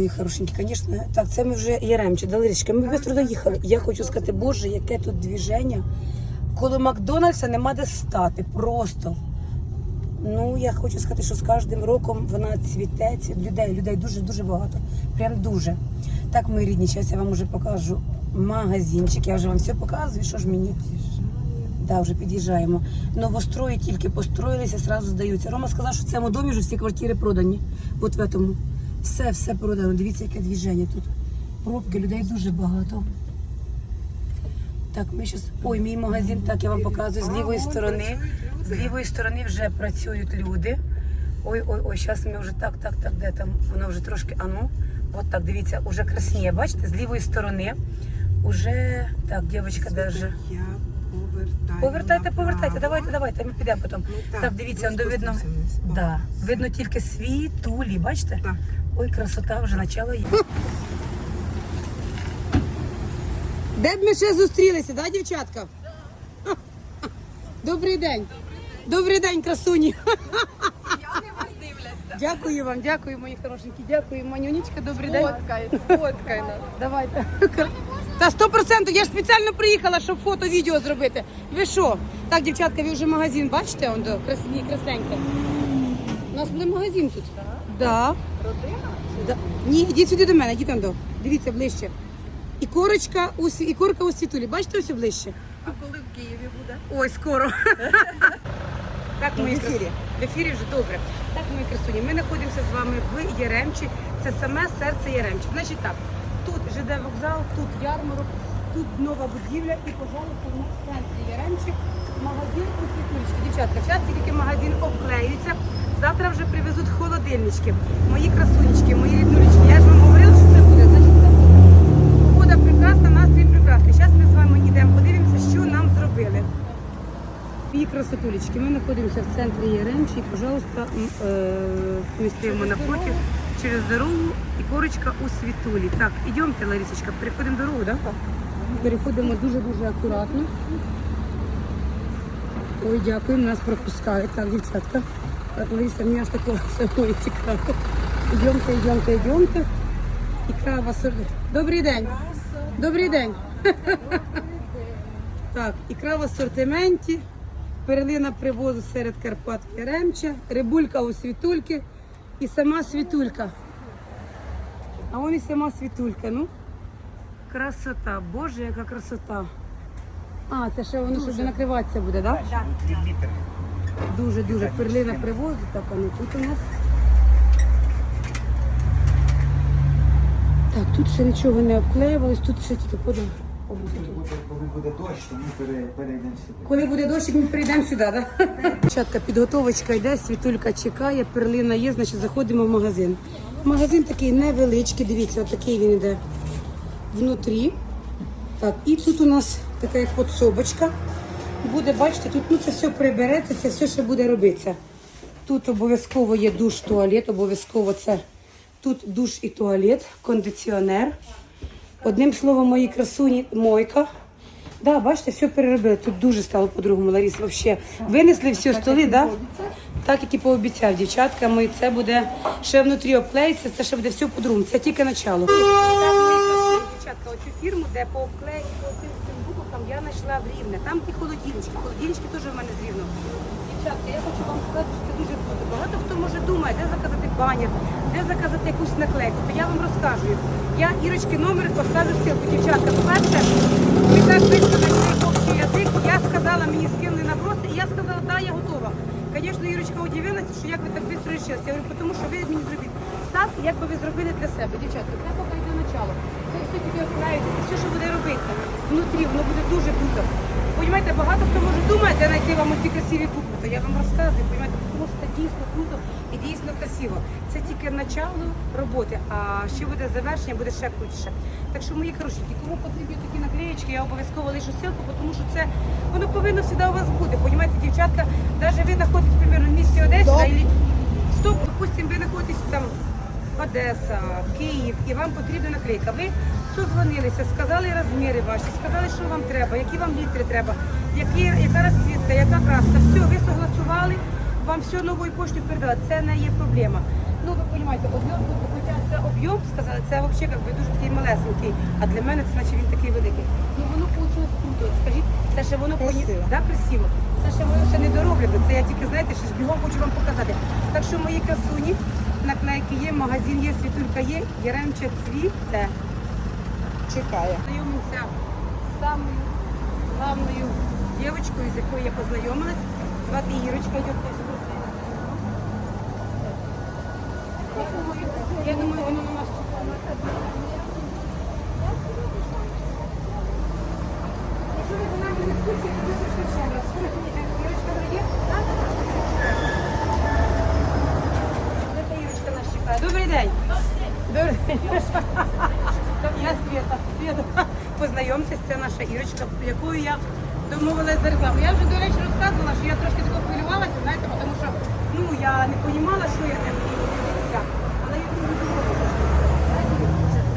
Мої хорошенькі, звісно, так, це ми вже Яремче, Далирічка. Ми швидко доїхали. Я хочу сказати, боже, яке тут движення. Коло Макдональдса нема де стати. Просто. Ну, я хочу сказати, що з кожним роком вона цвіте, людей, людей дуже-дуже багато. Прям дуже. Так, мої рідні, зараз я вам вже покажу магазинчик. Я вже вам все показую, що ж мені. Да, вже під'їжджаємо. Новострої тільки построїлися, зразу здаються. Рома сказав, що в цьому домі вже всі квартири продані. От в цьому. Все, все продано. Дивіться, яке движення тут. Пробки, людей дуже багато. Так, ми зараз. Ой, мій магазин, так я вам показую з лівої сторони. З лівої сторони вже працюють люди. Ой, ой, ой, зараз ми вже так, так, так, де там? Воно вже трошки, а ну, от так, дивіться, уже красніє. Бачите, з лівої сторони. Уже так, дівчинка даже. Я. Повертайте, повертайте, давайте, давайте, ми підемо потім. Ну, Так, так, дивіться, он просто видно. Да, видно тільки світулі, бачите? Так. Ой, красота вже почала є. Де б ми ще зустрілися, да, дівчатка? Добрий день. Добрий день, красуні. Дякую вам, дякую, мої хорошенькі. Дякую, Манюнічка, добрий день. Фоткай, фоткай нас. Давайте. Та сто процентів, я ж спеціально приїхала, щоб фото, відео зробити. Ви що? Так, дівчатка, ви вже магазин бачите? Он до красні, красненько. У нас буде магазин тут. Так. Да. Родина? Да. Ні, ідіть сюди до мене, ідіть там до. Дивіться ближче. І корочка у сві- і корка у світулі. Бачите ось ближче? А коли в Києві буде? Ой, скоро. Так, мої в ефірі. В ефірі вже добре. Так, мої красуні, ми знаходимося з вами в Яремчі. Це саме серце Яремчі. Значить так, ЖД вокзал, тут ярмарок, тут нова будівля і, пожалуйста, в центрі Яремчі магазин у світулечки. Дівчатка, зараз тільки магазин обклеюється. Завтра вже привезуть холодильнички. Мої красунечки, мої ріднулечки. Я ж вам говорила, що це буде. Значить, це буде. Погода прекрасна, настрій прекрасний. Зараз ми з вами йдемо, подивимося, що нам зробили. Мої красотулечки, ми знаходимося в центрі Яремчі. І, пожалуйста, м, е, ми стоїмо напроти через дорогу і корочка у світулі. Так, ідемте, Ларісочка, переходимо дорогу, так? Да? Переходимо дуже-дуже акуратно. Ой, дякую, нас пропускають. Так, дівчатка. Так, Лариса, мені аж такого самої цікаво. Йдемте, йдемте, йдемте. І кава собі. Добрий день. Добрий день. Так, ікра в асортименті, перлина привозу серед Карпат Яремча, рибулька у світульки і сама світулька. А вон і сама світулька, ну. Красота, боже, яка красота. А, це ще воно щоб накриватися буде, так? Да? Дуже-дуже перлина привозу, так, а ну тут у нас. Так, тут ще нічого не обклеювалось, тут ще тільки подав. Коли буде, дощ, то ми перейдемо сюди. Коли буде дощик, ми прийдемо сюди, так? Дівчатка, підготовочка йде, світулька чекає, перлина є, значить заходимо в магазин. Магазин такий невеличкий, дивіться, отакий він йде внутрі. Так, і тут у нас така як подсобочка. Буде, бачите, тут ну, це все прибереться, це все ще буде робитися. Тут обов'язково є душ, туалет, обов'язково це тут душ і туалет, кондиціонер. Одним словом, мої красуні, мойка. Да, бачите, все переробили. Тут дуже стало по-другому, Ларіс, вообще. Винесли всі столи, да? так як і пообіцяв дівчатка, ми це буде ще внутрі обклеїться, це ще буде все по-другому. Це тільки начало. Так, красуні, дівчатка, оцю фірму, де по обклеї, по цим цим буквам я знайшла в Рівне. Там і холодильнички. Холодильнички теж в мене з Рівного. Дівчатка, я хочу вам сказати, що це дуже круто. Багато думає, де заказати банер, де заказати якусь наклейку. То я вам розкажу. Я Ірочки номер поставлю ссылку. Дівчатка, по-перше, ми так швидко знайшли общий язик. Я сказала, мені скинули на просто, і я сказала, да, я готова. Звісно, Ірочка удивилася, що як ви так швидко рішилися. Я говорю, тому що ви мені зробіть так, як би ви зробили для себе. Дівчатка, це поки йде начало. Це все тільки відправляється, це все, що буде робитися. Внутрі, воно буде дуже круто. Понімаєте, багато хто може думає, де знайти вам оці красиві букви. То я вам розказую, понімаєте, тому що це дійсно круто і дійсно красиво. Це тільки начало роботи, а ще буде завершення, буде ще крутіше. Так що, мої хорошенькі, кому потрібні такі наклеєчки, я обов'язково лишу ссылку, тому що це воно повинно завжди у вас бути. Понімаєте, дівчатка, навіть ви знаходитесь, примерно, в місті Одесі, да, і стоп, допустим, ви знаходитесь там Одеса, Київ, і вам потрібна наклейка. Ви созвонилися, сказали розміри ваші, сказали, що вам треба, які вам літри треба, які, яка розцвітка, яка краска. Все, ви согласували, вам все новою поштою передали. Це не є проблема. Ну, ви розумієте, одне хоча це об'єм, сказали, це взагалі як би, дуже такий малесенький, а для мене це наче він такий великий. Ну воно вийшло круто. Скажіть, це ще воно. Красиво. Да, красиво. Це ще воно ще не дороблено. Це я тільки, знаєте, що ж бігом хочу вам показати. Так що мої красуні, наклейки є, магазин є, світулька є, Яремче цвіте. Чекає. Знайомимося з самою главною дівчинкою, з якою я познайомилась. Звати Ірочка. Я я думаю, воно на нас нас чекає? Добрий день. Добрий день. Я Света. Света. Познайомтесь, це наша Ірочка, якою я домовилась за рекламу. Я вже, до речі, розказувала, що я трошки тако хвилювалася, знаєте, тому що ну, я не розуміла, що я не вмію. Але я дуже домовилася.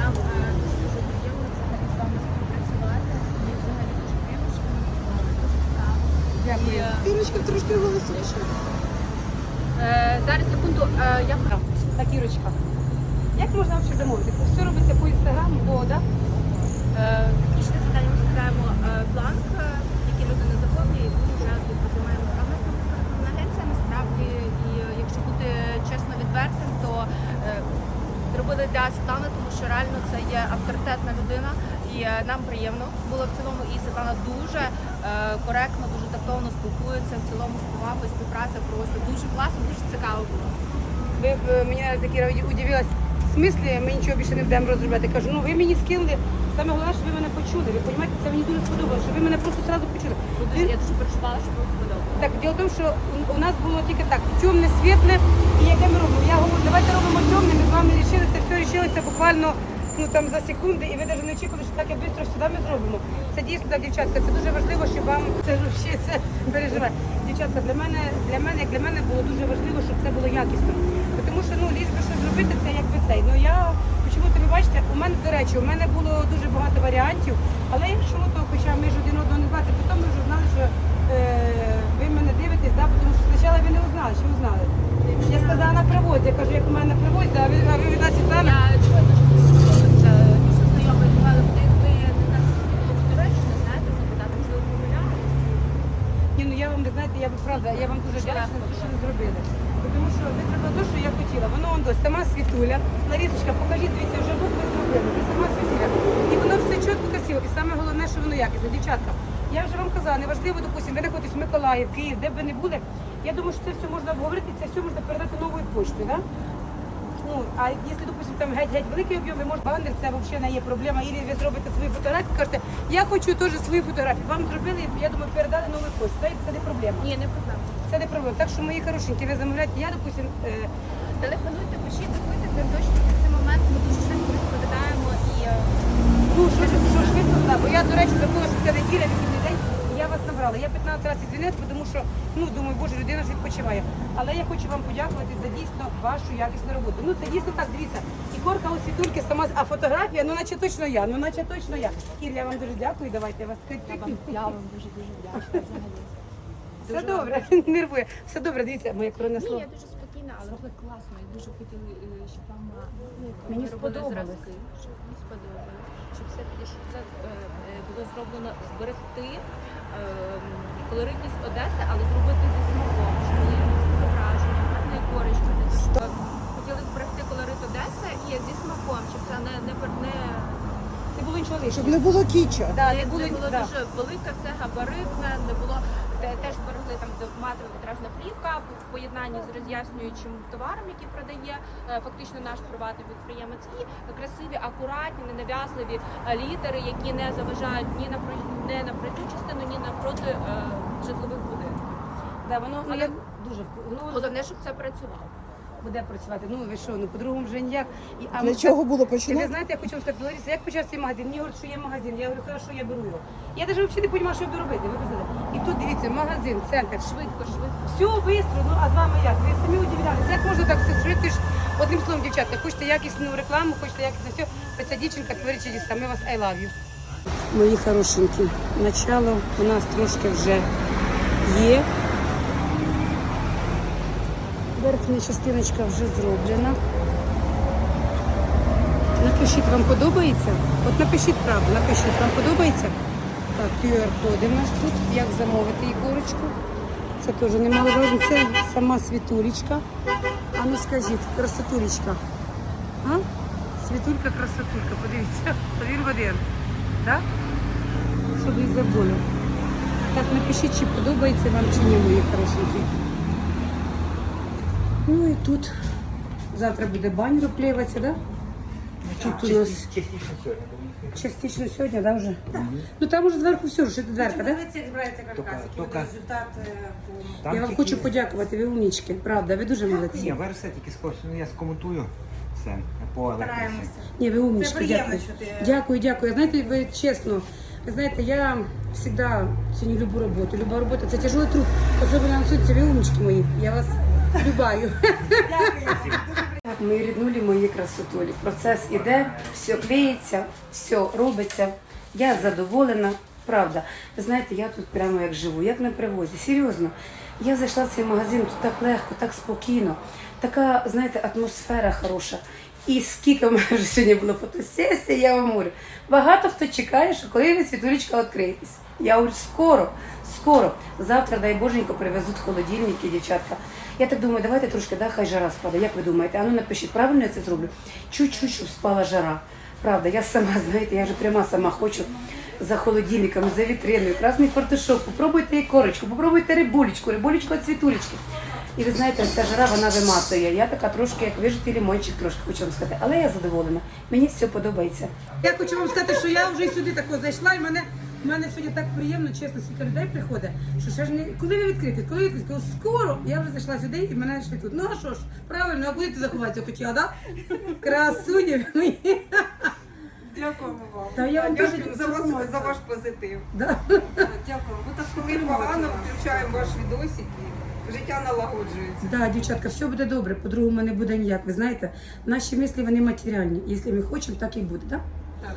Нам е, дуже приємно взагалі з вами співпрацювати. І взагалі дуже приємно, що ви нам допомогли. Дуже цікаво. Дякую. Ірочка трошки голосніше. Е, Зараз секунду, е, я Так, Ірочка. Як можна взагалі замовити? Це все робиться по інстаграму, бо, да? е, технічне завдання ми складаємо е, бланк, е, який людина заповнює, і ми вже приймаємо. А в нас там агенція насправді, і е, якщо бути чесно відвертим, то е, зробили для Світлани, тому що реально це є авторитетна людина, і е, нам приємно було в цілому. І Світлана дуже е, коректно, дуже тактовно спілкується. В цілому з повагою співпраця просто дуже класно, дуже цікаво було. Ви б е, мене такі удивилась. В смислі, ми нічого більше не будемо розробляти. Кажу, ну ви мені скинули. Саме головне, що ви мене почули. Ви розумієте, це мені дуже сподобалося, що ви мене просто одразу почули. Ви- Я дуже переживала, що вам сподобалося. Так, діло в тому, що у- нас було тільки так, темне, світле, і яке ми робимо. Я говорю, давайте робимо темне, ми з вами рішили, це все рішилося буквально ну, там, за секунди, і ви навіть не очікували, що так і швидко сюди ми зробимо. Це дійсно так, дівчатка, це дуже важливо, щоб вам це ще це переживати. Дівчатка, для мене, для мене, як для мене було дуже важливо, щоб це було якісно. Тому що ну, ліж би щось зробити, це якби цей. Ну я чому ви бачите, у мене, до речі, у мене було дуже багато варіантів, але якщо то, хоча ми ж один одного не знали, потім ми вже знали, що е, ви мене дивитесь, да, тому що спочатку ви не узнали, що узнали. Я сказала на привозі, я кажу, як у мене на привозі, а ви, а ви від нас Світлана. Я чого дуже сподобалося. Дійсно знайомий бували ви ви не знаю, скільки було до речі, не знаєте, запитати, можливо, помиляюсь. Ні, ну я вам не знаєте, я вам правда, я вам дуже вдячна за те, що ви зробили. Тому що ви зробили те, що я хотіла. Воно он до сама світуля. Ларісочка, покажіть, дивіться, вже букви зробили. І сама світуля. І воно все чітко красиво. І саме головне, що воно якісне. Дівчатка, я вже вам казала, неважливо, допустимо, ви знаходитесь в Миколаїв, Київ, де б ви не були. Я думаю, що це все можна обговорити, це все можна передати новою поштою, да? Ну, а якщо, допустим, там геть-геть великий об'єм, ви можете банер, це взагалі не є проблема. І ви зробите свої фотографії, кажете, я хочу теж свої фотографії. Вам зробили, я думаю, передали новою поштою. Це, це не проблема. Ні, не проблема. Це не проблема. Так що мої хорошенькі, ви замовляєте. Я, допустим, е, Телефонуйте, пишіть, запитуйте, точно в цей момент ми дуже швидко ну, що, швидко, да, бо я, до речі, забула, що це неділя, вихідний день, і я вас набрала. Я 15 разів звінець, тому що, ну, думаю, боже, людина ж відпочиває. Але я хочу вам подякувати за дійсно вашу якісну роботу. Ну, це дійсно так, дивіться. І корка у світульки сама, а фотографія, ну, наче точно я, ну, наче точно я. Ір, я вам дуже дякую, давайте я вас я вам, я вам дуже дуже вдячна взагалі. Все добре, нервує. Все добре, дивіться, моє коронне Ні, слово. я дуже спокійна, але ви класно і дуже хотіли, е, щоб вам е, Мені робили сподобалось. зразки, щоб вам сподобалось, щоб все таки щоб це було зроблено зберегти е, колоритність Одеси, але зробити зі смаком, щоб були зображення, гарної корочки. Хотіли зберегти колорит Одеси і зі смаком, щоб це не не, не, Не було нічого лишнього. Щоб не було кіча. Да, не, не було, було да. дуже велике, все габаритне, не було те- теж зберегли там матово-вітражна плівка в поєднанні з роз'яснюючим товаром, який продає е, фактично наш приватний підприємець, і красиві, акуратні, ненав'язливі е, літери, які не заважають ні на не на проїзну частину, ні напроти е, житлових будинків. Да, воно, ну, Але- я дуже, ну, Головне, щоб це працювало. Буде працювати. Ну ви що, ну по-другому вже ніяк. І, а Для ми- чого було І ви починати? знаєте, я хочу вам сказати, Лариса, як почався цей магазин? Мені говорять, що є магазин. Я говорю, хорошо, я беру його. Я навіть взагалі не розумію, що я буду робити. Ви розумієте? І тут дивіться, магазин, центр. Швидко, швидко. Все швидко, ну а з вами як? Ви самі удивлялися, як можна так все швидко? ж? Одним словом, дівчатка, хочете якісну рекламу, хочете якісне все, ця дівчинка творить чудеса. Ми вас I love you. Мої хорошенькі, начало у нас трошки вже є. Верхня частиночка вже зроблена. напишіть, вам подобається? От напишіть правду, напишіть, вам подобається? Так, QR-коди в нас тут. Як замовити ікорочку? Це теж немаловажно. Це сама світулечка. А ну скажіть, красотулечка. А? Світулька, красотулька, подивіться. Один в один. Так? Щоб не забули. Так, напишіть, чи подобається вам чи ні, мої хорошенькі. Ну і тут завтра буде баня розклеюватися, так? Да? Тут у нас Частично сьогодні. частично сьогодні, да, вже? Ну там уже зверху все, що це дверка, да? Тільки- Там Я вам тільки- хочу подякувати, ви умнічки, правда, ви дуже Ні, молодці. ви все тільки скажу, ну я скоментую все по електриці. Ні, ви умнічки, дякую. Дякую, дякую. Знаєте, ви чесно, ви знаєте, я завжди ціню любу роботу. Люба робота це тяжелий труд. Особливо на сонці, ви умнічки мої. Я вас любаю. Так, мої ріднулі, мої красотулі. Процес іде, все клеїться, все робиться. Я задоволена, правда. Ви знаєте, я тут прямо як живу, як на привозі. Серйозно. Я зайшла в цей магазин, тут так легко, так спокійно, така, знаєте, атмосфера хороша. І скільки в мене вже сьогодні було фотосесій, я вам говорю. Багато хто чекає, що коли ви світулечка відкриєтесь. Я говорю, скоро, скоро. Завтра, дай Боженько, привезуть холодильники, дівчатка. Я так думаю, давайте трошки, да, хай жара спада. Як ви думаєте? А ну напишіть, правильно я це зроблю? Чуть-чуть, щоб спала жара. Правда, я сама, знаєте, я вже пряма сама хочу за холодильником, за вітриною, красний фартушок, попробуйте і корочку, попробуйте рибулечку, рибулечку цвітулечки. І ви знаєте, ця жара вона виматує. Я така трошки, як вижитий лимончик, трошки хочу вам сказати. Але я задоволена. Мені все подобається. Я хочу вам сказати, що я вже сюди тако зайшла, і мене. У мене сьогодні так приємно, чесно, скільки людей приходить, що ще ж не коли ви відкрите, коли ви відкрите, Кажу, скоро я вже зайшла сюди і мене знайшли тут. Ну а що ж, правильно, а будете заховатися хотіла, да? Красуні мої. Дякуємо вам. Та я вам Дякую за, вас, за ваш позитив. Да. Дякую. Бо так коли погано включаємо ваш відосик і життя налагоджується. Да, дівчатка, все буде добре, по-другому не буде ніяк. Ви знаєте, наші мислі вони матеріальні. Якщо ми хочемо, так і буде, да? Так.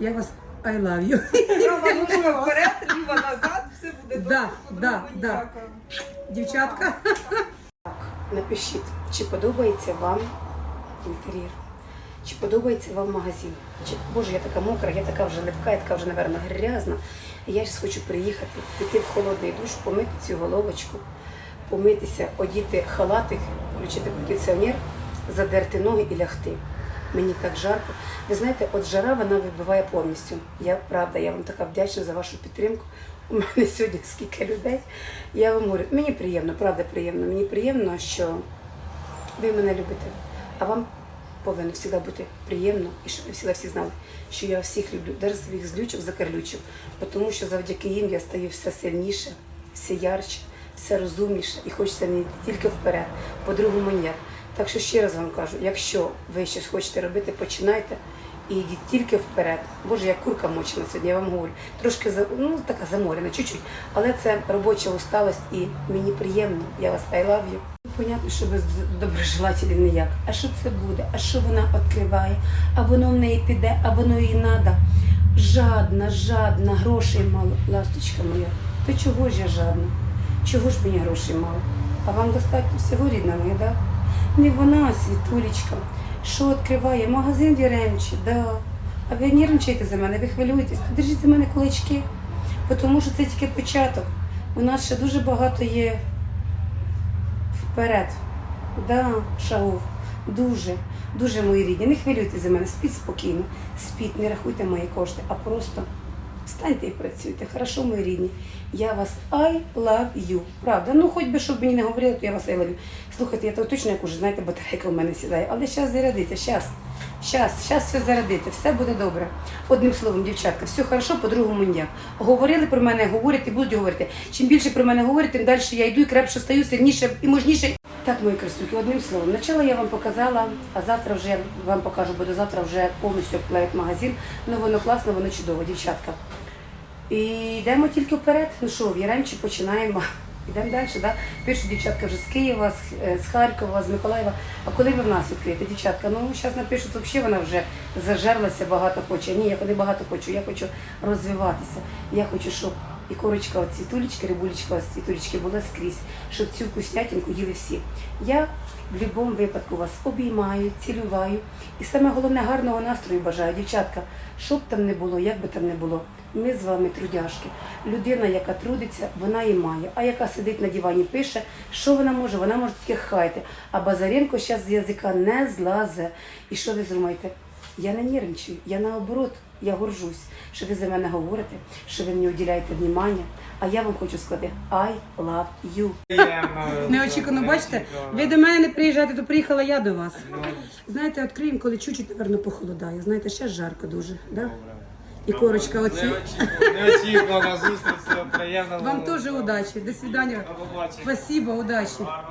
Я вас I love you. Права ножка вперед, ліва назад, все буде добре. Да, да, да. ніяк. Дівчатка. Так, напишіть, чи подобається вам інтер'єр? Чи подобається вам магазин? Чи, Боже, я така мокра, я така вже липка, я така вже, напевно, грязна. Я зараз хочу приїхати, піти в холодний душ, помити цю головочку, помитися, одіти халатик, включити кондиціонер, задерти ноги і лягти. Мені так жарко. Ви знаєте, от жара вона вибиває повністю. Я правда, я вам така вдячна за вашу підтримку. У мене сьогодні скільки людей. Я вам говорю, мені приємно, правда приємно. Мені приємно, що ви мене любите, а вам повинно завжди бути приємно і щоб ви завжди всі знали, що я всіх люблю, навіть своїх злючок закарлючок, тому що завдяки їм я стаю все сильніше, все ярче, все розумніше і хочеться мені тільки вперед, по-другому ніяк. Так що ще раз вам кажу, якщо ви щось хочете робити, починайте і йдіть тільки вперед. Боже, я курка мочена сьогодні, я вам говорю. Трошки ну, така заморена, чуть-чуть. Але це робоча усталость і мені приємно. Я вас I love you. Понятно, що без доброжелателів ніяк. А що це буде? А що вона відкриває? А воно в неї піде, а воно їй надо. Жадна, жадна, грошей мало. Ласточка моя, то чого ж я жадна? Чого ж мені грошей мало? А вам достатньо всього рідна моя, да? Не вона, а світулечка. Що відкриває? Магазин Віремчі, да. А ви нервничаєте за мене, ви хвилюєтесь. Держіть за мене кулачки, тому що це тільки початок. У нас ще дуже багато є вперед. Да, шагов. Дуже, дуже мої рідні. Не хвилюйтесь за мене, спіть спокійно, спіть, не рахуйте мої кошти, а просто встаньте і працюйте. Хорошо, мої рідні. Я вас I love you. Правда. Ну, хоч би, щоб мені не говорили, то я вас I love you. Слухайте, я то точно як уже, знаєте, батарейка в мене сідає. Але зараз зарядиться, зараз. Щас, щас все зарядити, все буде добре. Одним словом, дівчатка, все хорошо, по-другому ніяк. Говорили про мене, говорять і будуть говорити. Чим більше про мене говорять, тим далі я йду і крепше стаю, сильніше і мужніше. Так, мої красунки, одним словом, начало я вам показала, а завтра вже вам покажу, бо до завтра вже повністю обклеють магазин. Ну воно класно, воно чудово, дівчатка. І йдемо тільки вперед. Ну що, в починаємо. Йдемо далі, да? Пишуть дівчатка вже з Києва, з, е, Харкова, з Миколаєва. А коли ви в нас відкриєте, дівчатка? Ну, зараз напишуть, взагалі вона вже зажерлася, багато хоче. Ні, я не багато хочу, я хочу розвиватися. Я хочу, щоб І корочка от світулечки, рибулечка от світулечки була скрізь, щоб цю вкуснятинку їли всі. Я в будь-якому випадку вас обіймаю, цілюваю. І саме головне гарного настрою бажаю, дівчатка, що б там не було, як би там не було. Ми з вами трудяшки. Людина, яка трудиться, вона і має. А яка сидить на дивані, пише, що вона може? Вона може тільки хайти. А Базаренко зараз з язика не злазе. І що ви зумаєте? Я не нервничаю, я наоборот, я горжусь, що ви за мене говорите, що ви мені уділяєте внимання. А я вам хочу сказати I love you. Неочікувано, бачите, ви до мене не приїжджаєте, то приїхала я до вас. Знаєте, відкриємо, коли чуть-чуть, напевно, похолодає. Знаєте, ще жарко дуже, да? І корочка оці. Неочікувана зустріч, приємно. Вам теж удачі. До свидання. До побачення. Спасибо, удачі.